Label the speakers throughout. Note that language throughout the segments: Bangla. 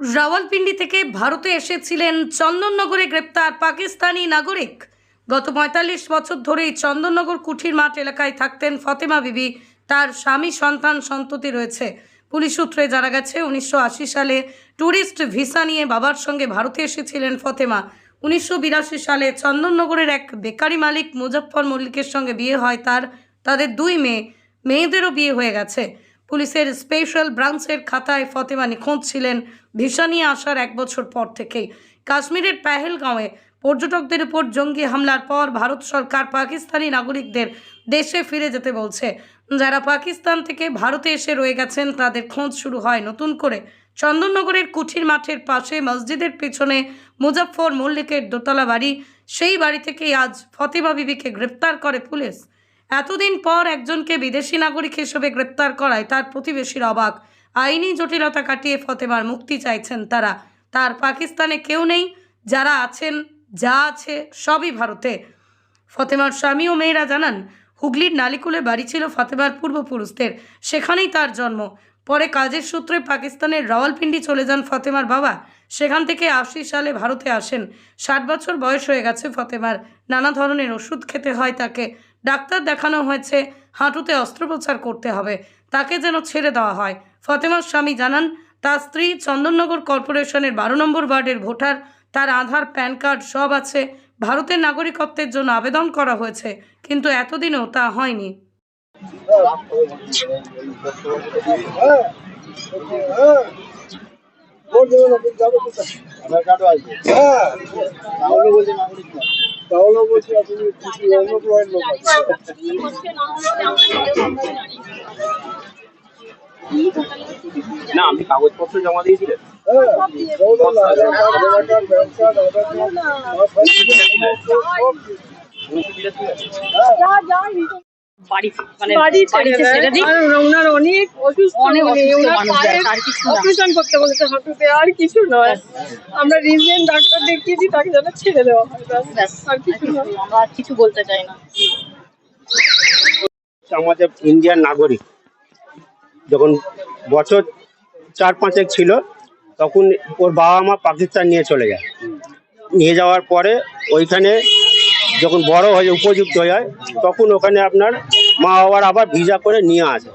Speaker 1: রাওয়ালপিন্ডি থেকে ভারতে এসেছিলেন চন্দননগরে গ্রেপ্তার পাকিস্তানি নাগরিক। গত পঁয়তাল্লিশ বছর ধরেই চন্দননগর কুঠির মাঠ এলাকায় থাকতেন ফতেমা বিবি। তার স্বামী সন্তান সন্ততি রয়েছে। পুলিশ সূত্রে জানা গেছে, উনিশশো আশি সালে ট্যুরিস্ট ভিসা নিয়ে বাবার সঙ্গে ভারতে এসেছিলেন ফতেমা। উনিশশো বিরাশি সালে চন্দননগরের এক বেকারি মালিক মুজফ্ফর মল্লিকের সঙ্গে বিয়ে হয় তার। তাদের দুই মেয়ে, মেয়েদেরও বিয়ে হয়ে গেছে। পুলিশের স্পেশাল ব্রাঞ্চের খাতায় ফতেমা নিখোঁজ ছিলেন ভিসা নিয়ে আসার এক বছর পর থেকেই। কাশ্মীরের পেহেলগাঁওয়ে পর্যটকদের উপর জঙ্গি হামলার পর ভারত সরকার পাকিস্তানি নাগরিকদের দেশে ফিরে যেতে বলছে। যারা পাকিস্তান থেকে ভারতে এসে রয়ে গেছেন, তাদের খোঁজ শুরু হয় নতুন করে। চন্দননগরের কুঠির মাঠের পাশে মসজিদের পেছনে মুজফ্ফর মল্লিকের দোতলা বাড়ি সেই বাড়ি থেকেই আজ ফতেমা বিবিকে গ্রেপ্তার করে পুলিশ। এতদিন পর একজনকে বিদেশি নাগরিক হিসেবে গ্রেপ্তার করায় তার প্রতিবেশীর অবাক। আইনি জটিলতা কাটিয়ে ফতেমার মুক্তি চাইছেন তারা। তার পাকিস্তানে কেউ নেই, যারা আছেন, যা আছে সবই ভারতে। ফতেমার স্বামী ও মেয়েরা জানান, হুগলির নালিকুলে বাড়ি ছিল ফতেমার পূর্বপুরুষদের। সেখানেই তার জন্ম। পরে কাজের সূত্রে পাকিস্তানের রাওয়ালপিন্ডি চলে যান ফতেমার বাবা। সেখান থেকে আশি সালে ভারতে আসেন। ষাট বছর বয়স হয়ে গেছে ফতেমার। নানা ধরনের ওষুধ খেতে হয় তাকে। ডাক্তার দেখানো হয়েছে, হাঁটুতে অস্ত্রোপচার করতে হবে, তাকে যেন ছেড়ে দেওয়া হয়। ফতেমার স্বামী জানান, তার স্ত্রী চন্দননগর কর্পোরেশনের বারো নম্বর ওয়ার্ডের ভোটার, তার আধার, প্যান কার্ড সব আছে। ভারতের নাগরিকত্বের জন্য আবেদন করা হয়েছে, কিন্তু এতদিনও তা হয়নি।
Speaker 2: না তাহলে বলছি আপনি কিছু অন্য প্রয়ের
Speaker 3: না আপনি কাগজপত্র জমা দিয়েছিলেন
Speaker 2: হ্যাঁ
Speaker 4: আমরা রিজেন্ট ডাক্তার দেখিয়েছি তাকে যেন ছেড়ে দেওয়া হয় আর কিছু
Speaker 5: আমরা কিছু বলতে চাই না।
Speaker 3: আমাদের ইন্ডিয়ান নাগরিক যখন বছর চার পাঁচেক ছিল তখন ওর বাবা মা পাকিস্তান নিয়ে চলে যায়। নিয়ে যাওয়ার পরে ওইখানে যখন বড় হয়ে উপযুক্ত হয়ে যায় তখন ওখানে আপনার মা বাবার আবার ভিসা করে নিয়ে আসে।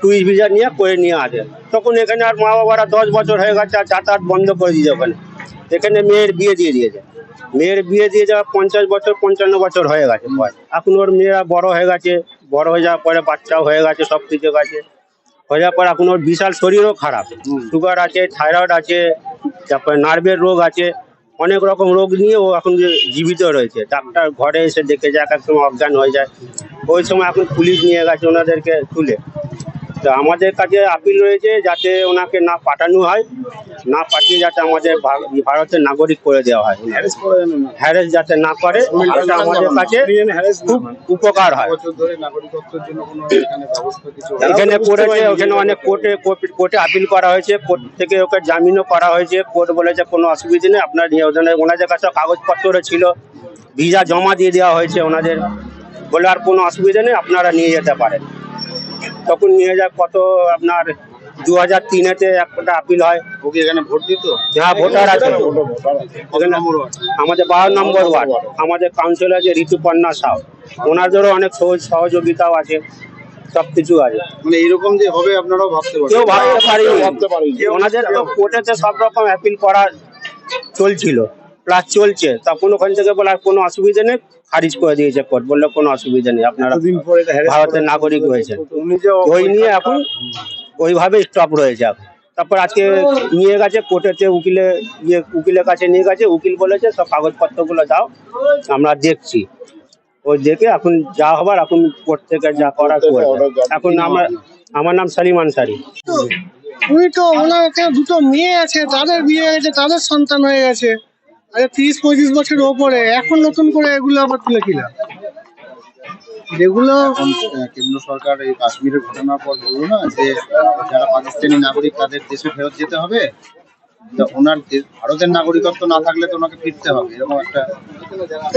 Speaker 3: টুরিস্ট ভিসা নিয়ে করে নিয়ে আসে। তখন এখানে আর মা বাবারা দশ বছর হয়ে গেছে আর যাতায়াত বন্ধ করে দিয়েছে ওখানে। এখানে মেয়ের বিয়ে দিয়ে দিয়েছে। মেয়ের বিয়ে দিয়ে যাওয়া পঞ্চাশ বছর পঞ্চান্ন বছর হয়ে গেছে। এখন ওর মেয়েরা বড় হয়ে গেছে বড় হয়ে যাওয়ার পরে বাচ্চাও হয়ে গেছে সব কিছু গেছে। হয়ে যাওয়ার পর এখন ওর বিশাল শরীরও খারাপ। সুগার আছে থাইরয়েড আছে তারপরে নার্ভের রোগ আছে। অনেক রকম রোগ নিয়ে ও এখন যে জীবিত রয়েছে। ডাক্তার ঘরে এসে দেখে যায়, এক এক সময় অজ্ঞান হয়ে যায়। ওই সময় এখন পুলিশ নিয়ে গেছে ওনাদেরকে তুলে। তো আমাদের কাছে আপিল রয়েছে যাতে ওনাকে না পাঠানো হয় না পাঠিয়ে যাতে আমাদের ভারতের নাগরিক করে দেওয়া হয়।
Speaker 2: হ্যারেস
Speaker 3: যাতে না করে এটা আমাদের কাছে খুব উপকার হয়।
Speaker 2: এখানে
Speaker 3: করেছে ওখানে অনেক কোর্টে কোর্টে আপিল করা হয়েছে কোর্ট থেকে ওকে জামিনও করা হয়েছে। কোর্ট বলেছে কোনো অসুবিধা নেই আপনার ওদের ওনাদের কাছে কাগজপত্র ছিল ভিসা জমা দিয়ে দেওয়া হয়েছে ওনাদের। বলে আর কোনো অসুবিধা নেই আপনারা নিয়ে যেতে পারেন। তখন নিয়ে যায় কত আপনার দু হাজার তিনেতে একটা আপিল হয়।
Speaker 2: ওকে এখানে ভোট দিত?
Speaker 3: হ্যাঁ ভোটার আছে। আমাদের বারো নম্বর ওয়ার্ড। আমাদের কাউন্সিলর আছে ঋতুপর্ণা সাউ। ওনাদেরও অনেক সহজ সহযোগিতাও আছে সব কিছু আছে।
Speaker 2: মানে এরকম যে হবে আপনারাও ভাবতে পারেন
Speaker 3: কেউ ভাবতে পারেনি।
Speaker 2: ভাবতে পারেনি।
Speaker 3: ওনাদের তো কোর্টেতে সব রকম অ্যাপিল করা চলছিল প্লাস চলছে। তখন ওখান থেকে বলে আর কোনো অসুবিধা নেই। খারিজ করে দিয়েছে কোর্ট। বলল কোনো অসুবিধা নেই আপনারা ভারতের নাগরিক হয়েছে ওই নিয়ে এখন ওইভাবে স্টপ রয়েছে তারপর আজকে নিয়ে গেছে কোর্টেতে উকিলে ইয়ে উকিলের কাছে নিয়ে গেছে উকিল বলেছে সব কাগজপত্রগুলো দাও আমরা দেখছি। ওই দেখে এখন যা হবার এখন কোর্ট থেকে যা করার এখন আমার আমার নাম সালিম আনসারি।
Speaker 6: উনি তো ওনার দুটো মেয়ে আছে তাদের বিয়ে হয়েছে তাদের সন্তান হয়ে গেছে। আরে তিরিশ পঁয়ত্রিশ বছর ওপরে। এখন নতুন করে এগুলো আবার তুলে কিনা যেগুলো
Speaker 2: এখন, কেন্দ্র সরকার এই কাশ্মীরের ঘটনার পর বলল না যে যারা পাকিস্তানি নাগরিক তাদের দেশে ফেরত যেতে হবে। তো ওনার ভারতের নাগরিকত্ব না থাকলে তো ওনাকে ফিরতে হবে। এরকম একটা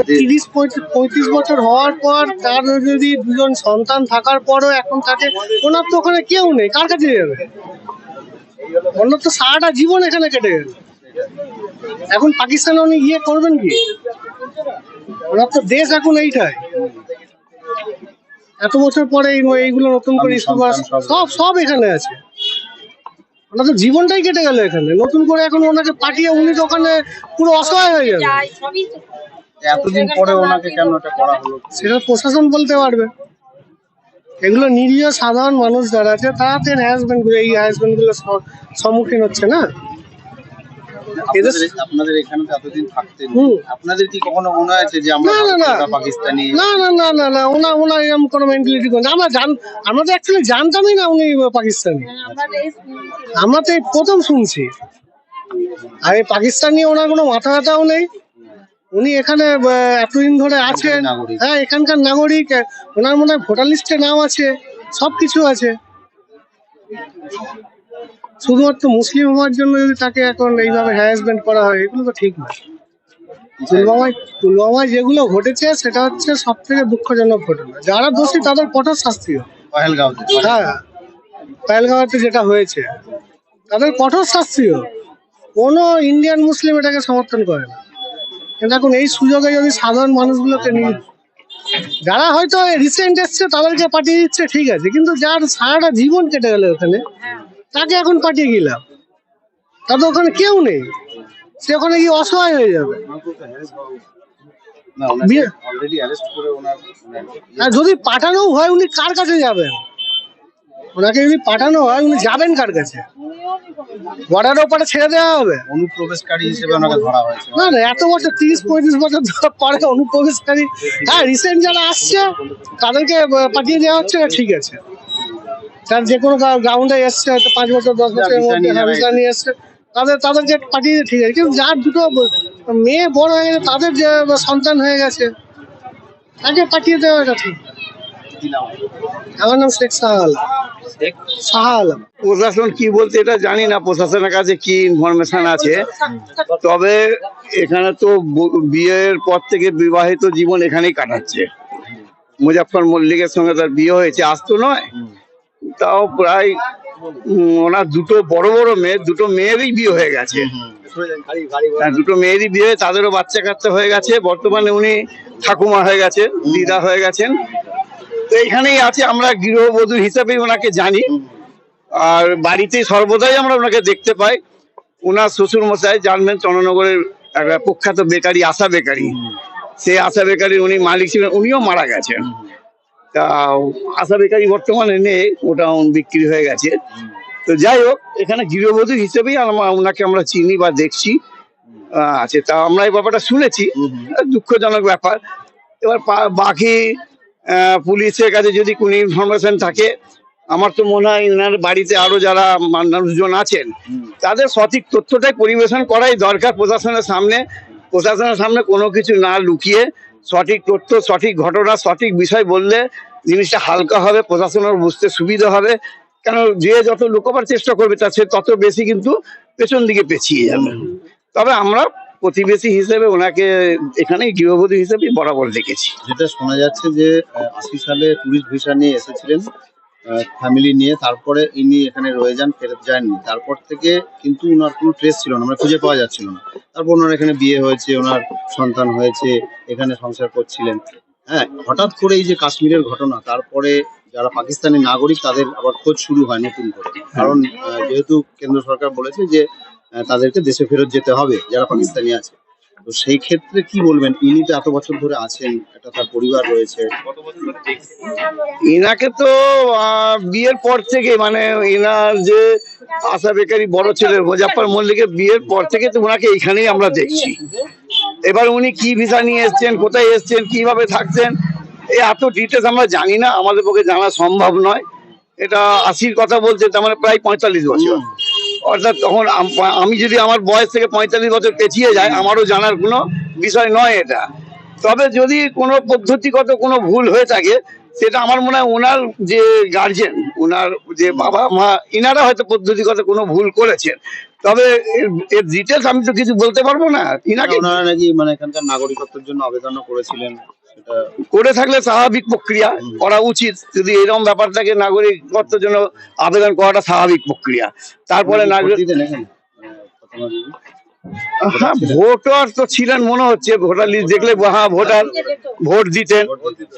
Speaker 6: তিরিশ পঁয়ত্রিশ পঁয়ত্রিশ বছর হওয়ার পর তার যদি দুজন সন্তান থাকার পরও এখন তাকে ওনার তো ওখানে কেউ নেই কার কাছে যাবে? ওনার তো সারাটা জীবন এখানে কেটে গেল এখন পাকিস্তানে উনি গিয়ে করবেন কি? ওনার তো দেশ এখন এইটাই। এত বছর পরে এইগুলো নতুন করে করা-
Speaker 2: সব।
Speaker 6: সব এখানে আছে। ওনার তো জীবনটাই কেটে গেল এখানে। নতুন করে এখন ওনাকে পাঠিয়ে উনি তো ওখানে পুরো অসহায় হয়ে যাবে
Speaker 2: এতদিন পরে ওনাকে কেন এটা করা হলো?
Speaker 6: সেটা প্রশাসন বলতে পারবে। এগুলো নিরীহ সাধারণ মানুষ যারা আছে তাদের হ্যারাসমেন্ট এই হ্যারাসমেন্টগুলো সম্মুখীন হচ্ছে না।
Speaker 2: আপনাদের আপনাদের এখানে এতদিন থাকতেন। আপনাদের কি কখনো মনে হয়েছে যে আমরা
Speaker 6: না, না, না।
Speaker 2: ভারতীয় বা পাকিস্তানি?
Speaker 6: না না না না না। ওনা ওনার এরকম কোনো মেন্টালিটি করে আমরা জান আমরা তো অ্যাকচুয়ালি জানতামই না উনি পাকিস্তানি। আমরা তো এই প্রথম শুনছি। আর এই পাকিস্তান নিয়ে ওনার কোনো মাথা ব্যথাও নেই। উনি এখানে এতদিন ধরে আছেন।
Speaker 2: নাগরিক।
Speaker 6: হ্যাঁ এখানকার নাগরিক। ওনার মনে হয় ভোটার লিস্টে নাম আছে। সব কিছু আছে। শুধুমাত্র মুসলিম হওয়ার জন্য যদি তাকে এখন এইভাবে হ্যারাসমেন্ট করা হয় এগুলো তো ঠিক না। পুলওয়ামায় পুলওয়ামায় যেগুলো ঘটেছে সেটা হচ্ছে সব থেকে দুঃখজনক ঘটনা। যারা দোষী তাদের কঠোর শাস্তি হ্যাঁ পেহেলগাঁওতে যেটা হয়েছে তাদের কঠোর শাস্তি হোক কোনো ইন্ডিয়ান মুসলিম এটাকে সমর্থন করে না। কিন্তু এখন এই সুযোগে যদি সাধারণ মানুষগুলোকে নিয়ে যারা হয়তো রিসেন্ট এসছে তাদেরকে পাঠিয়ে দিচ্ছে ঠিক আছে। কিন্তু যার সারাটা জীবন কেটে গেল ওখানে তাকে এখন পাঠিয়ে গেলাম তাদের ওখানে কেউ নেই। সে ওখানে গিয়ে অসহায় হয়ে যাবে। যদি পাঠানো হয় উনি কার কাছে যাবেন? ওনাকে যদি পাঠানো হয় উনি যাবেন কার কাছে? বর্ডার ওপারে ছেড়ে দেওয়া হবে।
Speaker 2: অনুপ্রবেশকারী হিসেবে ওনাকে ধরা হয়েছে।
Speaker 6: না না এত বছর তিরিশ পঁয়ত্রিশ বছর ধরে পরে অনুপ্রবেশকারী। হ্যাঁ রিসেন্ট যারা আসছে তাদেরকে পাঠিয়ে দেওয়া হচ্ছে ঠিক আছে। তার যে কোনো গ্রাউন্ডে এসছে হয়তো পাঁচ বছর দশ বছরের মধ্যে
Speaker 2: নিয়ে
Speaker 6: হ্যাঁ। নিয়ে এসছে। তাদের তাদেরকে পাঠিয়ে দিয়ে ঠিক আছে কিন্তু যার দুটো মেয়ে বড় হয়ে গেছে তাদের যে সন্তান হয়ে গেছে তাকে পাঠিয়ে দেওয়া এটা ঠিক।
Speaker 2: নাম?
Speaker 6: আমার নাম শেখ আলম
Speaker 7: প্রশাসন কি বলতে এটা জানি না প্রশাসনের কাছে কি ইনফরমেশন আছে। তবে এখানে তো ব- বিয়ের পর থেকে বিবাহিত জীবন এখানেই কাটাচ্ছে। মুজাফর মল্লিকের সঙ্গে তার বিয়ে হয়েছে আজ তো নয়। তাও প্রায় ওনার দুটো বড় বড় মেয়ে দুটো মেয়েরই বিয়ে হয়ে গেছে। হ্যাঁ, দুটো মেয়েরই বিয়ে হয়ে তাদেরও বাচ্চা কাচ্চা হয়ে গেছে। বর্তমানে উনি ঠাকুমা হয়ে গেছে দিদা হয়ে গেছেন। তো এখানেই আছে আমরা গৃহবধূ হিসাবেই ওনাকে জানি। আর বাড়িতে সর্বদাই আমরা ওনাকে দেখতে পাই। ওনার শ্বশুর মশাই জানবেন চন্দ্রনগরের একটা প্রখ্যাত বেকারি আশা বেকারি। সেই আশা বেকারির উনি মালিক ছিলেন উনিও মারা গেছেন। তা আশা বেকারি বর্তমানে নেই ওটা বিক্রি হয়ে গেছে। তো যাই হোক এখানে গৃহবধূ হিসেবেই আমরা ওনাকে আমরা চিনি বা দেখছি। আছে তা আমরা এই ব্যাপারটা শুনেছি। দুঃখজনক ব্যাপার। এবার বাকি পুলিশের কাছে যদি কোনো ইনফরমেশন থাকে আমার তো মনে হয় এনার বাড়িতে আরও যারা মানুষজন আছেন তাদের সঠিক তথ্যটাই পরিবেশন করাই দরকার প্রশাসনের সামনে। প্রশাসনের সামনে কোনো কিছু না লুকিয়ে সঠিক তথ্য, সঠিক ঘটনা, সঠিক বিষয় বললে জিনিসটা হালকা হবে, প্রশাসনের বুঝতে সুবিধা হবে। কেন যে যত লুকোবার চেষ্টা করবে, তার সে তত বেশি কিন্তু পেছন দিকে পেছিয়ে যাবে। তবে আমরা প্রতিবেশী হিসেবে ওনাকে এখানে গৃহবধূ হিসেবে বরাবর দেখেছি।
Speaker 2: যেটা শোনা যাচ্ছে যে আশি সালে টুরিস্ট ভিসা নিয়ে এসেছিলেন। ফ্যামিলি নিয়ে, তারপরে ইনি এখানে রয়ে যান, ফেরত যাননি তারপর থেকে কিন্তু ওনার কোনো ট্রেস ছিল না, আমরা খুঁজে পাওয়া যাচ্ছিল না। তারপর ওনার এখানে বিয়ে হয়েছে ওনার সন্তান হয়েছে, এখানে সংসার করছিলেন। হ্যাঁ হঠাৎ করে এই যে কাশ্মীরের ঘটনা, তারপরে যারা পাকিস্তানি নাগরিক, তাদের আবার খোঁজ শুরু হয় নতুন করে। কারণ যেহেতু কেন্দ্র সরকার বলেছে যে তাদেরকে দেশে ফেরত যেতে হবে, যারা পাকিস্তানি আছে। তো সেই ক্ষেত্রে কি বলবেন? ইনি তো এত বছর ধরে আছেন একটা তার পরিবার রয়েছে।
Speaker 7: ইনাকে তো বিয়ের পর থেকে মানে ইনার যে আশা বেকারি বড় ছেলে মুজাফর মল্লিকের বিয়ের পর থেকে তো ওনাকে এইখানেই আমরা দেখছি। এবার উনি কি ভিসা নিয়ে এসছেন কোথায় এসছেন কীভাবে থাকছেন এই এত ডিটেলস আমরা জানি না আমাদের পক্ষে জানা সম্ভব নয়। এটা আশির কথা বলছে তার মানে প্রায় পঁয়তাল্লিশ বছর। অর্থাৎ তখন আমি যদি আমার বয়স থেকে পঁয়তাল্লিশ বছর পেছিয়ে যায় আমারও জানার কোনো বিষয় নয় এটা। তবে যদি কোনো পদ্ধতিগত কোনো ভুল হয়ে থাকে, সেটা আমার মনে হয় ওনার যে গার্জেন ওনার যে বাবা মা, ইনারা হয়তো পদ্ধতিগত কোনো ভুল করেছেন। তবে এর- ডিটেলস আমি তো কিছু বলতে পারব না। ইনাকে
Speaker 2: ওনারা নাকি মানে এখানকার নাগরিকত্বের জন্য আবেদনও করেছিলেন।
Speaker 7: করে থাকলে স্বাভাবিক প্রক্রিয়া করা উচিত। যদি এরকম ব্যাপারটাকে নাগরিকত্বের জন্য আবেদন করাটা স্বাভাবিক প্রক্রিয়া। তারপরে নাগরিক? হ্যাঁ ভোটার তো ছিলেন মনে হচ্ছে ভোটার লিস্ট দেখলে হ্যাঁ ভোটার ভোট দিতেন।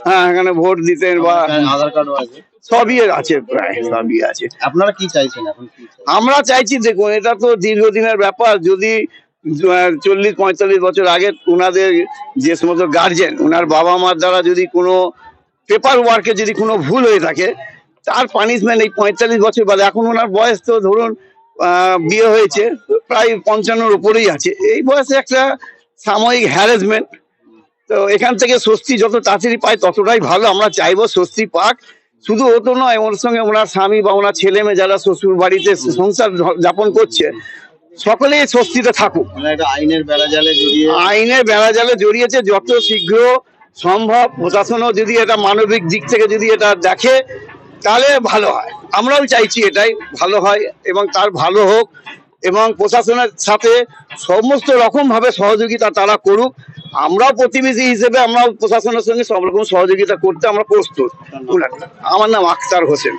Speaker 7: হ্যাঁ এখানে ভোট দিতেন বা
Speaker 2: আধার কার্ডও আছে।
Speaker 7: সবই আছে প্রায় সবই আছে।
Speaker 2: আপনারা কি চাইছেন এখন?
Speaker 7: আমরা চাইছি দেখুন এটা তো দীর্ঘদিনের ব্যাপার। যদি চল্লিশ, পঁয়তাল্লিশ বছর আগে ওনাদের যে সমস্ত গার্জেন ওনার বাবা মার দ্বারা যদি কোনো পেপার ওয়ার্কে যদি কোনো ভুল হয়ে থাকে, তার পানিশমেন্ট এই পঁয়তাল্লিশ বছর বাদে। এখন ওনার বয়স তো ধরুন বিয়ে হয়েছে, প্রায় পঞ্চান্নর উপরেই আছে। এই বয়সে একটা সাময়িক হ্যারাসমেন্ট তো এখান থেকে স্বস্তি যত তাড়াতাড়ি পায় ততটাই ভালো। আমরা চাইব স্বস্তি পাক। শুধু ও তো নয়, ওর সঙ্গে ওনার স্বামী বা ওনার ছেলে মেয়ে যারা শ্বশুর বাড়িতে সংসার যাপন করছে সকলেই স্বস্তিতে থাকুক।
Speaker 2: মানে আইনের বেড়া জালে জড়িয়ে
Speaker 7: আইনের বেড়া জালে জড়িয়েছে যত শীঘ্র সম্ভব প্রশাসনও যদি এটা মানবিক দিক থেকে যদি এটা দেখে তাহলে ভালো হয়। আমরাও চাইছি এটাই ভালো হয় এবং তার ভালো হোক এবং প্রশাসনের সাথে সমস্ত রকম ভাবে সহযোগিতা তারা করুক। আমরাও প্রতিবেশী হিসেবে আমরাও প্রশাসনের সঙ্গে সব রকম সহযোগিতা করতে আমরা প্রস্তুত। আমার নাম আখতার হোসেন।